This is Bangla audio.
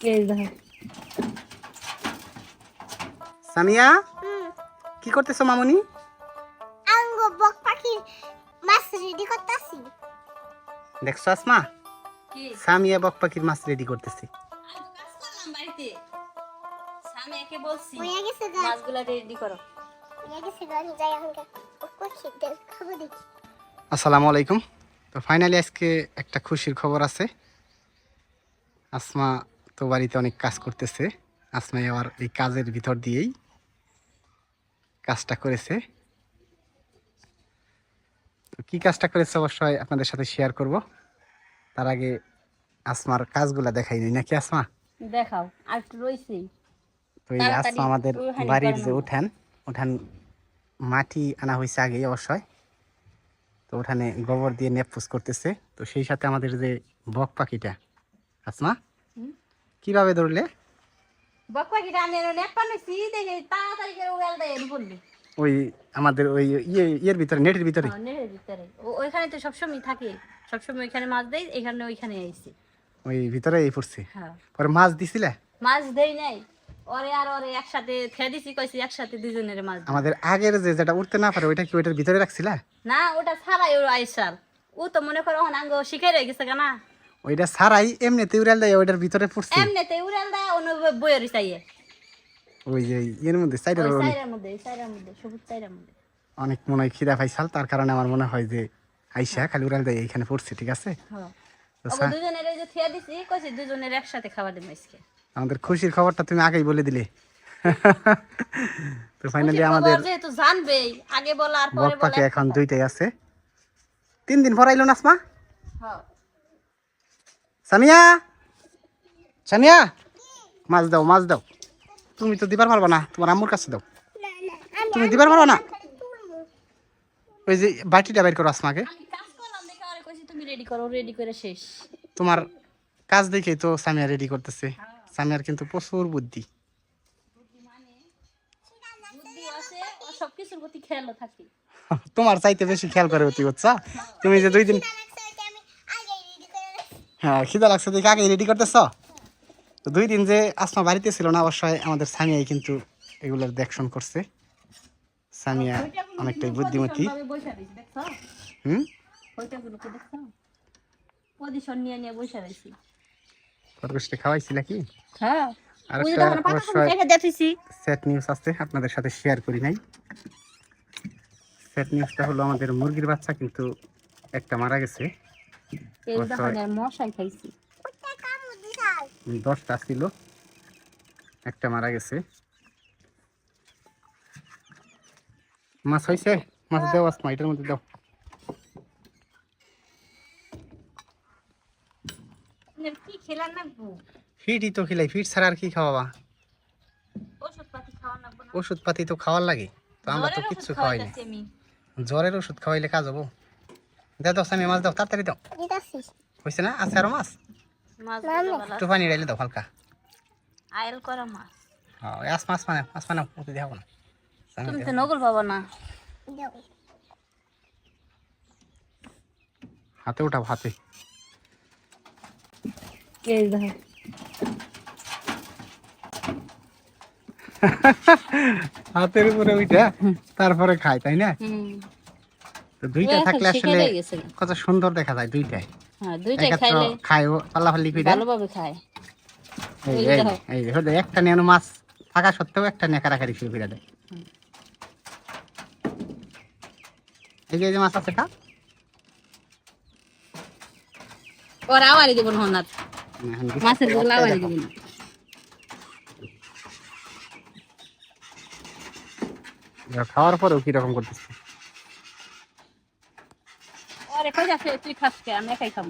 এই দেখো। সামিয়া কি করতেছো মামুনি? আঙ্গ বক পাখির মাছ রেডি করতেছি। দেখছ আসমা? কি? সামিয়া বক পাখির মাছ রেডি করতেছে। আমি তো কাজ করলাম বাড়িতে? সামিয়াকে বলছি গেছে গা। মাছগুলা রেডি করো। গেছে গা আমি যাই এখন বক পাখি খাব দেখি। আসসালামু আলাইকুম। তো ফাইনালি আজকে একটা খুশির খবর আছে। আসমা তো বাড়িতে অনেক কাজ করতেছে। আসমা আবার এই কাজের ভিতর দিয়েই কাজটা করেছে। তো কি কাজটা করেছে অবশ্যই আপনাদের সাথে শেয়ার করব। তার আগে আসমার কাজগুলা দেখাই নি। নাকি আসমা? দেখাও আর রয়েছে। তো এই আসমা আমাদের বাড়ির যে উঠান উঠান মাটি আনা হয়েছে আগেই অবশ্যই। তো ওখানে গোবর দিয়ে নেপুস করতেছে। তো সেই সাথে আমাদের যে বক পাখিটা আসমা? কীভাবে ধরলে? ওই আমাদের ওই ইয়ে ইয়ের ভিতরে নেটের ভিতরে? হ্যাঁ, নেটের ভিতরে। ও- ওইখানে তো সবসময় থাকে। সবসময় ওইখানে মাছ দেয় এখানে ওইখানে আইছি। ওই ভিতরে এই পড়ছে? হ্যাঁ। পরে মাছ দিছিলে? মাছ দেই নাই। ওরে আর ওরে একসাথে খেয়ে দিছি কইছি একসাথে দুজনের মাছ আমাদের আগের যে যেটা উঠতে না পারে ওইটা কি ওইটার ভিতরে রাখছিলা? না ওটা ছাড়াই ওর ও তো মনে করো এখন আঙ্গ শিখে রয়ে গেছে না? ওইটা ছাড়াই এমনিতে উড়াল দেয় ওইটার ভিতরে পড়ছে। এমনিতে উড়াল দেয় অন্য বইয়ের চাইয়ে ওই যে ইয়ের মধ্যে সাইডের মধ্যে চাইরার মধ্যে সবুজ চাইরার মধ্যে। অনেক মনে হয় খিদা পাইছাল তার কারণে আমার মনে হয় যে আইসা খালি উড়াল দেয় এইখানে পড়ছে ঠিক আছে? হ্যাঁ দুজনের এই যে থিয়া দিছি কইছি দুজনের একসাথে খাবার দিন আজকে। আমাদের খুশির খবরটা তুমি আগেই বলে দিলে। তো ফাইনালি আমাদের যেহেতু জানবেই আগে বলা আর পরে বলা এখন দুইটাই আছে। তিন দিন পর আইলো না আসমা? হ্যাঁ সামিয়া সামিয়া মাছ দাও মাছ দাও। তুমি তো দিবার পারবা না তোমার আম্মুর কাছে দাও। তুমি দিবার পারবা না? ওই যে বাটিটা বের করো আসমাকে কাজ দেখে তোমার কাজ দেখেই তো সামিয়া রেডি করতেছে। সামিয়ার কিন্তু প্রচুর বুদ্ধি। থাকে। তোমার চাইতে বেশি খেয়াল করে অতি বুঝছা? তুমি যে দুই দিন আমি আগে রেডি করে রাখছি। হ্যাঁ খিদা লাগছে দেখে আগে রেডি করতেছ? তো দুই দিন যে আসমা বাড়িতে ছিল না অবশ্যই আমাদের সামিয়াই কিন্তু এগুলোর দেখশন করছে। সামিয়া অনেকটাই বুদ্ধিমতী। হুম? খরগোশটা খাওয়াইছিল কি হ্যাঁ। আর একটা অবশ্যই স্যাট নিউজ আছে আপনাদের সাথে শেয়ার করি নাই। স্যাট নিউজটা হলো আমাদের মুরগির বাচ্চা কিন্তু একটা মারা গেছে। মশাই খাইছি। দশটা ছিল। একটা মারা গেছে। মাছ হয়েছে মাছ দাও আসমা এটার মধ্যে দাও। ফিটই তো খিলাই ফিট ছাড়া আর কি খাওয়াবা? ওষুধ পাতি খাওয়া নাকবো না। ওষুধ পাতি তো খাওয়ার লাগে তো আমরা তো কিচ্ছু খাওয়াই না। জ্বরের ওষুধ খাওয়াইলে কাজ হব। দাও দাও সামি মাছ দাও তাড়াতাড়ি দাও। হয়েছে না? আছে আরও মাছ? একটু পানি ডাইলে দাও হালকা। আয়েল করা মাছ। হ্যাঁ আস মাছ মানে মাছ মানে ওতে দেখাবো না। তুমি তো নগল পাবো না। হাতে উঠাও হাতে। এই দেখো। হাতের উপরে ওইটা তারপরে খায় তাই না? তো দুইটা থাকলে আসলে কত সুন্দর দেখা যায় দুইটাই। হ্যাঁ দুইটাই খাইলে খায়ও পাল্লাফাল্লি কইরা ভালোভাবে খায়। এই এই এই একটা নেনো মাছ থাকা সত্ত্বেও একটা নিয়ে কারাকারি শুরু করে দেয়। এই যে মাছ আছে দেবো না। মাছের। না। খাওয়ার পরেও কীরকম করতেছে? কই যাচ্ছে তুই খাস কে আমি একাই খাব